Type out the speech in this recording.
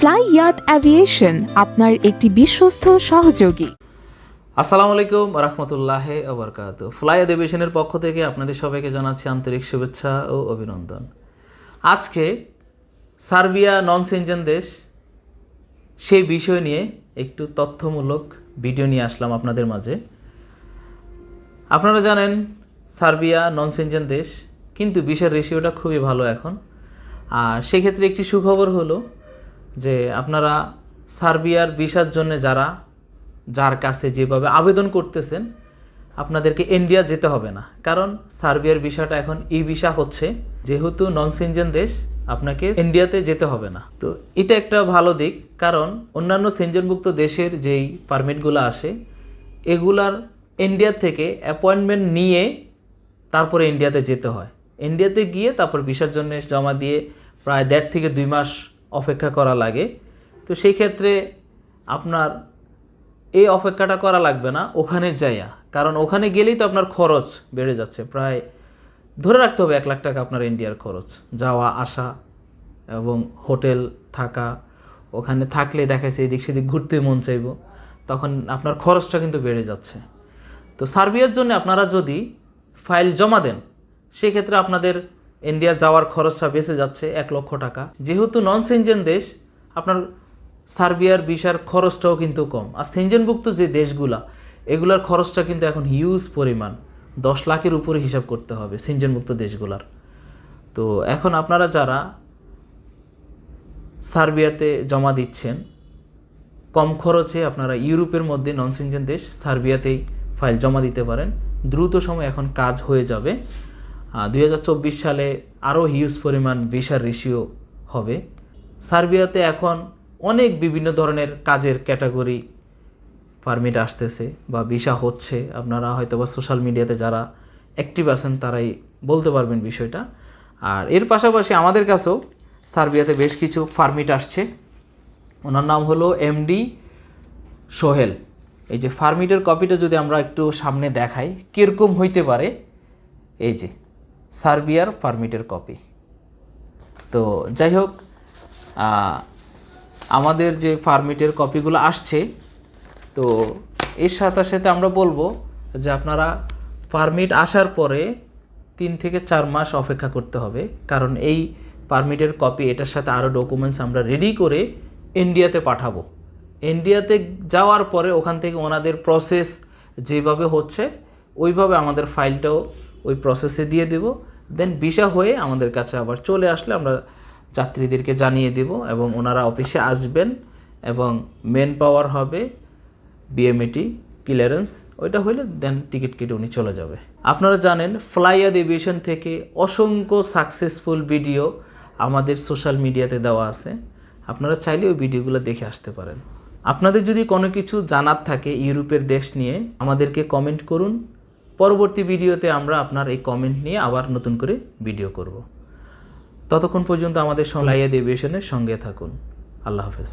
Fly ইয়াত aviation আপনার একটি বিশ্বস্ত সহযোগী। আসসালামু আলাইকুম, রহমতুল্লাহ ওবরকাত ফ্লাই অধিবেশনের পক্ষ থেকে আপনাদের সবাইকে জানাচ্ছি আন্তরিক শুভেচ্ছা ও অভিনন্দন। আজকে সার্বিয়া নন সেনজেন দেশ সেই বিষয় নিয়ে একটু তথ্যমূলক ভিডিও নিয়ে আসলাম আপনাদের মাঝে। আপনারা জানেন, সার্বিয়া নন সেনজেন দেশ, কিন্তু বিষের রেশিওটা খুবই ভালো এখন। আর সেক্ষেত্রে একটি সুখবর হলো যে আপনারা সার্বিয়ার ভিসার জন্য যারা, যার কাছে যেভাবে আবেদন করতেছেন, আপনাদেরকে ইন্ডিয়া যেতে হবে না। কারণ সার্বিয়ার ভিসাটা এখন ই ভিসা হচ্ছে। যেহেতু নন সেনজেন দেশ, আপনাকে ইন্ডিয়াতে যেতে হবে না। তো এটা একটা ভালো দিক, কারণ অন্যান্য সেনজনভুক্ত দেশের যেই পারমিটগুলো আসে, এগুলার ইন্ডিয়া থেকে অ্যাপয়েন্টমেন্ট নিয়ে তারপরে ইন্ডিয়াতে যেতে হয়। ইন্ডিয়াতে গিয়ে তারপর ভিসার জন্য জমা দিয়ে প্রায় দেড় থেকে দুই মাস অপেক্ষা করা লাগে। তো সেই ক্ষেত্রে আপনার এই অপেক্ষাটা করা লাগবে না, ওখানে যাইয়া। কারণ ওখানে গেলেই তো আপনার খরচ বেড়ে যাচ্ছে। প্রায় ধরে রাখতে হবে এক লাখ টাকা আপনার ইন্ডিয়ার খরচ। যাওয়া, আসা এবং হোটেল থাকা, ওখানে থাকলে দেখা যাচ্ছে এদিক সেদিক ঘুরতে মন চাইব, তখন আপনার খরচটা কিন্তু বেড়ে যাচ্ছে। তো সার্বিয়ার জন্য আপনারা যদি ফাইল জমা দেন, সেক্ষেত্রে আপনাদের ইন্ডিয়া যাওয়ার খরচটা বেঁচে যাচ্ছে এক লক্ষ টাকা। যেহেতু নন সেনজেন দেশ, আপনার সার্বিয়ার ভিসার খরচটাও কিন্তু কম। আর সেনজেনভুক্ত যে দেশগুলা, এগুলার খরচটা কিন্তু এখন হিউজ পরিমাণ। দশ লাখের উপরে হিসাব করতে হবে সেনজেনমুক্ত দেশগুলার। তো এখন আপনারা যারা সার্বিয়াতে জমা দিচ্ছেন, কম খরচে আপনারা ইউরোপের মধ্যে নন সেনজেন দেশ সার্বিয়াতেই ফাইল জমা দিতে পারেন। দ্রুত সময় এখন কাজ হয়ে যাবে। দুই সালে আরও হিউজ পরিমাণ ভিসার রেশিও হবে। সার্বিয়াতে এখন অনেক বিভিন্ন ধরনের কাজের ক্যাটাগরি পারমিট আসতেছে বা ভিসা হচ্ছে। আপনারা হয়তো বা সোশ্যাল মিডিয়াতে যারা অ্যাক্টিভ আছেন, তারাই বলতে পারবেন বিষয়টা। আর এর পাশাপাশি আমাদের কাছেও সার্বিয়াতে বেশ কিছু ফার্মিট আসছে। ওনার নাম হলো এমডি সোহেল। এই যে ফার্মিটের কপিটা যদি আমরা একটু সামনে দেখাই, কীরকম হইতে পারে? এই যে সার্বিয়ার ফার্মিটের কপি। তো যাই হোক আমাদের যে ফার্মিটের কপিগুলো আসছে, তো এর সাথে সাথে আমরা বলব যে আপনারা পারমিট আসার পরে তিন থেকে চার মাস অপেক্ষা করতে হবে। কারণ এই পারমিটের কপি, এটার সাথে আরও ডকুমেন্টস আমরা রেডি করে ইন্ডিয়াতে পাঠাবো। ইন্ডিয়াতে যাওয়ার পরে ওখান থেকে ওনাদের প্রসেস যেভাবে হচ্ছে, ওইভাবে আমাদের ফাইলটাও ওই প্রসেসে দিয়ে দেব। দেন ভিসা হয়ে আমাদের কাছে আবার চলে আসলে আমরা যাত্রীদেরকে জানিয়ে দেব এবং ওনারা অফিসে আসবেন এবং মেন পাওয়ার হবে বিএমএটি ক্লিয়ারেন্স ওইটা হইলে দেন টিকিট কেটে উনি চলে যাবে। আপনারা জানেন ফ্লাইয়াদ এভিয়েশন থেকে অসংখ্য সাকসেসফুল ভিডিও আমাদের সোশ্যাল মিডিয়াতে দেওয়া আছে। আপনারা চাইলে ওই ভিডিওগুলো দেখে আসতে পারেন। আপনাদের যদি কোনো কিছু জানার থাকে ইউরোপের দেশ নিয়ে, আমাদেরকে কমেন্ট করুন। পরবর্তী ভিডিওতে আমরা আপনার এই কমেন্ট নিয়ে আবার নতুন করে ভিডিও করব। ততক্ষণ পর্যন্ত আমাদের সঙ্গে লাইয়া দেবেশনের সঙ্গে থাকুন। আল্লাহ হাফেজ।